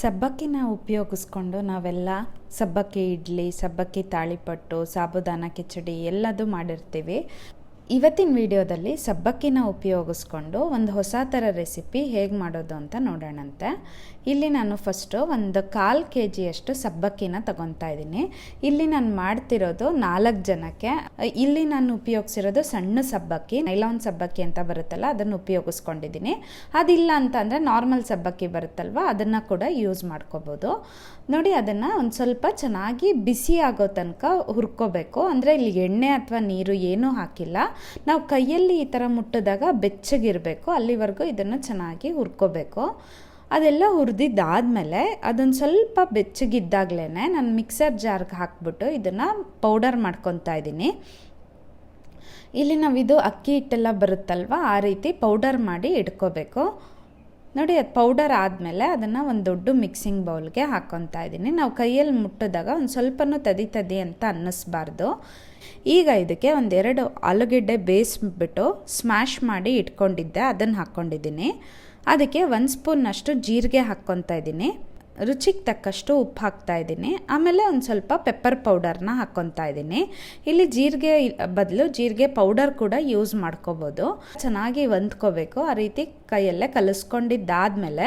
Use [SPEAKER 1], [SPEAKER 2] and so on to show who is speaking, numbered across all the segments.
[SPEAKER 1] ಸಬ್ಬಕ್ಕಿನ ಉಪಯೋಗಿಸ್ಕೊಂಡು ನಾವೆಲ್ಲ ಸಬ್ಬಕ್ಕಿ ಇಡ್ಲಿ ಸಬ್ಬಕ್ಕಿ ತಾಳಿಪಟ್ಟು ಸಾಬುದಾನ ಕಿಚಡಿ ಎಲ್ಲದೂ ಮಾಡಿರ್ತೀವಿ. ಇವತ್ತಿನ ವಿಡಿಯೋದಲ್ಲಿ ಸಬ್ಬಕ್ಕಿನ ಉಪಯೋಗಿಸ್ಕೊಂಡು ಒಂದು ಹೊಸ ಥರ ರೆಸಿಪಿ ಹೇಗೆ ಮಾಡೋದು ಅಂತ ನೋಡೋಣಂತೆ. ಇಲ್ಲಿ ನಾನು ಫಸ್ಟು ಒಂದು ಕಾಲು ಕೆ ಜಿಯಷ್ಟು ಸಬ್ಬಕ್ಕಿನ ತಗೊತಾ ಇದ್ದೀನಿ. ಇಲ್ಲಿ ನಾನು ಮಾಡ್ತಿರೋದು ನಾಲ್ಕು ಜನಕ್ಕೆ. ಇಲ್ಲಿ ನಾನು ಉಪಯೋಗಿಸಿರೋದು ಸಣ್ಣ ಸಬ್ಬಕ್ಕಿ, ನೈಲಾನ್ ಸಬ್ಬಕ್ಕಿ ಅಂತ ಬರುತ್ತಲ್ಲ, ಅದನ್ನು ಉಪಯೋಗಿಸ್ಕೊಂಡಿದ್ದೀನಿ. ಅದಿಲ್ಲ ಅಂತಂದರೆ ನಾರ್ಮಲ್ ಸಬ್ಬಕ್ಕಿ ಬರುತ್ತಲ್ವ, ಅದನ್ನು ಕೂಡ ಯೂಸ್ ಮಾಡ್ಕೋಬೋದು. ನೋಡಿ, ಅದನ್ನು ಒಂದು ಸ್ವಲ್ಪ ಚೆನ್ನಾಗಿ ಬಿಸಿ ಆಗೋ ತನಕ ಹುರ್ಕೋಬೇಕು. ಅಂದರೆ ಇಲ್ಲಿ ಎಣ್ಣೆ ಅಥವಾ ನೀರು ಏನೂ ಹಾಕಿಲ್ಲ. ನಾವು ಕೈಯಲ್ಲಿ ಈ ಥರ ಮುಟ್ಟಿದಾಗ ಬೆಚ್ಚಗಿರಬೇಕು, ಅಲ್ಲಿವರೆಗೂ ಇದನ್ನು ಚೆನ್ನಾಗಿ ಹುರ್ಕೋಬೇಕು. ಅದೆಲ್ಲ ಹುರಿದಿದ್ದಾದಮೇಲೆ ಅದೊಂದು ಸ್ವಲ್ಪ ಬೆಚ್ಚಗಿದ್ದಾಗಲೇ ನಾನು ಮಿಕ್ಸರ್ ಜಾರ್ಗೆ ಹಾಕ್ಬಿಟ್ಟು ಇದನ್ನು ಪೌಡರ್ ಮಾಡ್ಕೊತಾ ಇದ್ದೀನಿ. ಇಲ್ಲಿ ನಾವಿದು ಅಕ್ಕಿ ಹಿಟ್ಟೆಲ್ಲ ಬರುತ್ತಲ್ವ, ಆ ರೀತಿ ಪೌಡರ್ ಮಾಡಿ ಇಟ್ಕೋಬೇಕು. ನೋಡಿ, ಅದು ಪೌಡರ್ ಆದಮೇಲೆ ಅದನ್ನು ಒಂದು ದೊಡ್ಡ ಮಿಕ್ಸಿಂಗ್ ಬೌಲ್ಗೆ ಹಾಕ್ಕೊತಾ ಇದ್ದೀನಿ. ನಾವು ಕೈಯಲ್ಲಿ ಮುಟ್ಟಿದಾಗ ಒಂದು ಸ್ವಲ್ಪನೂ ತದಿ ತದಿ ಅಂತ ಅನ್ನಿಸ್ಬಾರ್ದು. ಈಗ ಇದಕ್ಕೆ ಒಂದೆರಡು ಆಲೂಗೆಡ್ಡೆ ಬೇಯಿಸ್ಬಿಟ್ಟು ಸ್ಮ್ಯಾಶ್ ಮಾಡಿ ಇಟ್ಕೊಂಡಿದ್ದೆ, ಅದನ್ನು ಹಾಕ್ಕೊಂಡಿದ್ದೀನಿ ಅದಕ್ಕೆ ಒಂದು ಸ್ಪೂನ್ನಷ್ಟು ಜೀರಿಗೆ ಹಾಕ್ಕೊತಾ ಇದ್ದೀನಿ. ರುಚಿಗೆ ತಕ್ಕಷ್ಟು ಉಪ್ಪು ಹಾಕ್ತಾ ಇದ್ದೀನಿ. ಆಮೇಲೆ ಒಂದು ಸ್ವಲ್ಪ ಪೆಪ್ಪರ್ ಪೌಡರ್ನ ಹಾಕ್ಕೊತಾ ಇದ್ದೀನಿ. ಇಲ್ಲಿ ಜೀರಿಗೆ ಬದಲು ಜೀರಿಗೆ ಪೌಡರ್ ಕೂಡ ಯೂಸ್ ಮಾಡ್ಕೋಬೋದು. ಚೆನ್ನಾಗಿ ಹೊಂದ್ಕೋಬೇಕು. ಆ ರೀತಿ ಕೈಯಲ್ಲೇ ಕಲಿಸ್ಕೊಂಡಿದ್ದಾದಮೇಲೆ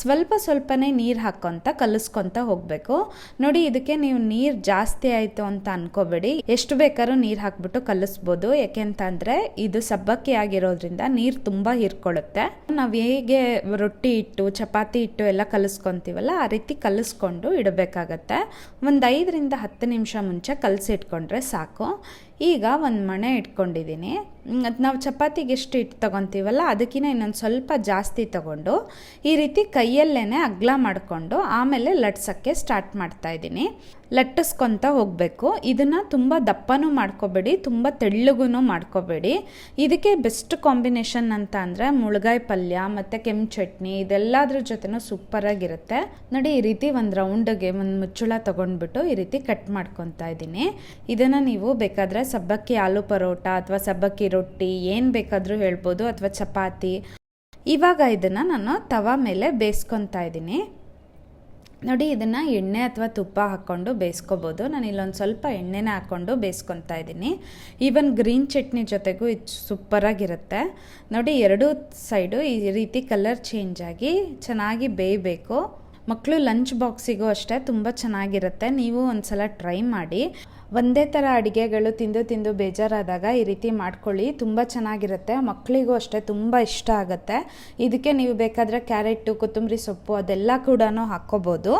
[SPEAKER 1] ಸ್ವಲ್ಪ ಸ್ವಲ್ಪನೇ ನೀರು ಹಾಕ್ಕೊತ ಕಲಿಸ್ಕೊತ ಹೋಗಬೇಕು. ನೋಡಿ, ಇದಕ್ಕೆ ನೀವು ನೀರು ಜಾಸ್ತಿ ಆಯಿತು ಅಂತ ಅನ್ಕೋಬೇಡಿ. ಎಷ್ಟು ಬೇಕಾದ್ರೂ ನೀರು ಹಾಕ್ಬಿಟ್ಟು ಕಲಿಸ್ಬೋದು. ಯಾಕೆಂತಂದರೆ ಇದು ಸಬ್ಬಕ್ಕಿ ಆಗಿರೋದ್ರಿಂದ ನೀರು ತುಂಬ ಹೀರ್ಕೊಳ್ಳುತ್ತೆ. ನಾವು ಹೇಗೆ ರೊಟ್ಟಿ ಇಟ್ಟು, ಚಪಾತಿ ಇಟ್ಟು ಎಲ್ಲ ಕಲಿಸ್ಕೊತೀವಲ್ಲ, ಆ ರೀತಿ ಕಲಿಸ್ಕೊಂಡು ಇಡಬೇಕಾಗತ್ತೆ. ಒಂದು ಐದರಿಂದ ಹತ್ತು ನಿಮಿಷ ಮುಂಚೆ ಕಲಸಿಟ್ಕೊಂಡ್ರೆ ಸಾಕು. ಈಗ ಒಂದು ಮಣೆ ಇಟ್ಕೊಂಡಿದ್ದೀನಿ. ಅದು ನಾವು ಚಪಾತಿಗೆ ಎಷ್ಟು ಇಟ್ಟು ತೊಗೊತೀವಲ್ಲ ಅದಕ್ಕಿಂತ ಇನ್ನೊಂದು ಸ್ವಲ್ಪ ಜಾಸ್ತಿ ತಗೊಂಡು, ಈ ರೀತಿ ಕೈಯಲ್ಲೇ ಅಗ್ಲ ಮಾಡಿಕೊಂಡು ಆಮೇಲೆ ಲಟ್ಸೋಕ್ಕೆ ಸ್ಟಾರ್ಟ್ ಮಾಡ್ತಾ ಇದ್ದೀನಿ. ಲಟ್ಟಿಸ್ಕೊತ ಹೋಗಬೇಕು. ಇದನ್ನು ತುಂಬ ದಪ್ಪನೂ ಮಾಡ್ಕೋಬೇಡಿ, ತುಂಬ ತೆಳ್ಳಗೂ ಮಾಡ್ಕೋಬೇಡಿ. ಇದಕ್ಕೆ ಬೆಸ್ಟ್ ಕಾಂಬಿನೇಷನ್ ಅಂತ ಅಂದರೆ ಮುಳುಗಾಯಿ ಪಲ್ಯ ಮತ್ತು ಕೆಂಪು ಚಟ್ನಿ, ಇದೆಲ್ಲದ್ರ ಜೊತೆನೂ ಸೂಪರಾಗಿರುತ್ತೆ. ನೋಡಿ, ಈ ರೀತಿ ಒಂದು ರೌಂಡ್ಗೆ ಒಂದು ಮುಚ್ಚಳ ತೊಗೊಂಡ್ಬಿಟ್ಟು ಈ ರೀತಿ ಕಟ್ ಮಾಡ್ಕೊತಾ ಇದ್ದೀನಿ. ಇದನ್ನು ನೀವು ಬೇಕಾದರೆ ಸಬ್ಬಕ್ಕಿ ಆಲೂ ಪರೋಟ ಅಥವಾ ಸಬ್ಬಕ್ಕಿ ರೊಟ್ಟಿ ಏನು ಬೇಕಾದರೂ ಹೇಳ್ಬೋದು ಅಥವಾ ಚಪಾತಿ. ಇವಾಗ ಇದನ್ನು ನಾನು ತವಾ ಮೇಲೆ ಬೇಯಿಸ್ಕೊತಾ ಇದ್ದೀನಿ. ನೋಡಿ, ಇದನ್ನು ಎಣ್ಣೆ ಅಥವಾ ತುಪ್ಪ ಹಾಕ್ಕೊಂಡು ಬೇಯಿಸ್ಕೋಬೋದು. ನಾನು ಇಲ್ಲೊಂದು ಸ್ವಲ್ಪ ಎಣ್ಣೆನ ಹಾಕ್ಕೊಂಡು ಬೇಯಿಸ್ಕೊತಾ ಇದ್ದೀನಿ. ಈವನ್ ಗ್ರೀನ್ ಚಟ್ನಿ ಜೊತೆಗೂ ಇದು ಸೂಪರಾಗಿರುತ್ತೆ ನೋಡಿ, ಎರಡೂ ಸೈಡು ಈ ರೀತಿ ಕಲರ್ ಚೇಂಜ್ ಆಗಿ ಚೆನ್ನಾಗಿ ಬೇಯಬೇಕು. ಮಕ್ಕಳು ಲಂಚ್ ಬಾಕ್ಸಿಗೂ ಅಷ್ಟೇ ತುಂಬ ಚೆನ್ನಾಗಿರುತ್ತೆ. ನೀವು ಒಂದ್ಸಲ ಟ್ರೈ ಮಾಡಿ. ಒಂದೇ ಥರ ಅಡುಗೆಗಳು ತಿಂದು ತಿಂದು ಬೇಜಾರಾದಾಗ ಈ ರೀತಿ ಮಾಡ್ಕೊಳ್ಳಿ. ತುಂಬ ಚೆನ್ನಾಗಿರುತ್ತೆ. ಮಕ್ಕಳಿಗೂ ಅಷ್ಟೇ ತುಂಬ ಇಷ್ಟ ಆಗುತ್ತೆ. ಇದಕ್ಕೆ ನೀವು ಬೇಕಾದರೆ ಕ್ಯಾರೆಟು ಕೊತ್ತಂಬರಿ ಸೊಪ್ಪು ಅದೆಲ್ಲ ಕೂಡ ಹಾಕ್ಕೋಬೋದು.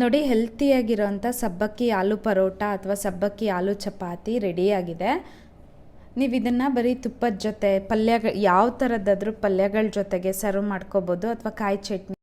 [SPEAKER 1] ನೋಡಿ ಹೆಲ್ತಿಯಾಗಿರೋಂಥ ಸಬ್ಬಕ್ಕಿ ಆಲೂ ಪರೋಟ ಅಥವಾ ಸಬ್ಬಕ್ಕಿ ಆಲೂ ಚಪಾತಿ ರೆಡಿಯಾಗಿದೆ ನೀವು ಇದನ್ನು ಬರೀ ತುಪ್ಪದ ಜೊತೆ ಪಲ್ಯಗಳು ಯಾವ ಥರದ್ದಾದ್ರೂ ಪಲ್ಯಗಳ ಜೊತೆಗೆ ಸರ್ವ್ ಮಾಡ್ಕೋಬೋದು ಅಥವಾ ಕಾಯಿ ಚಟ್ನಿ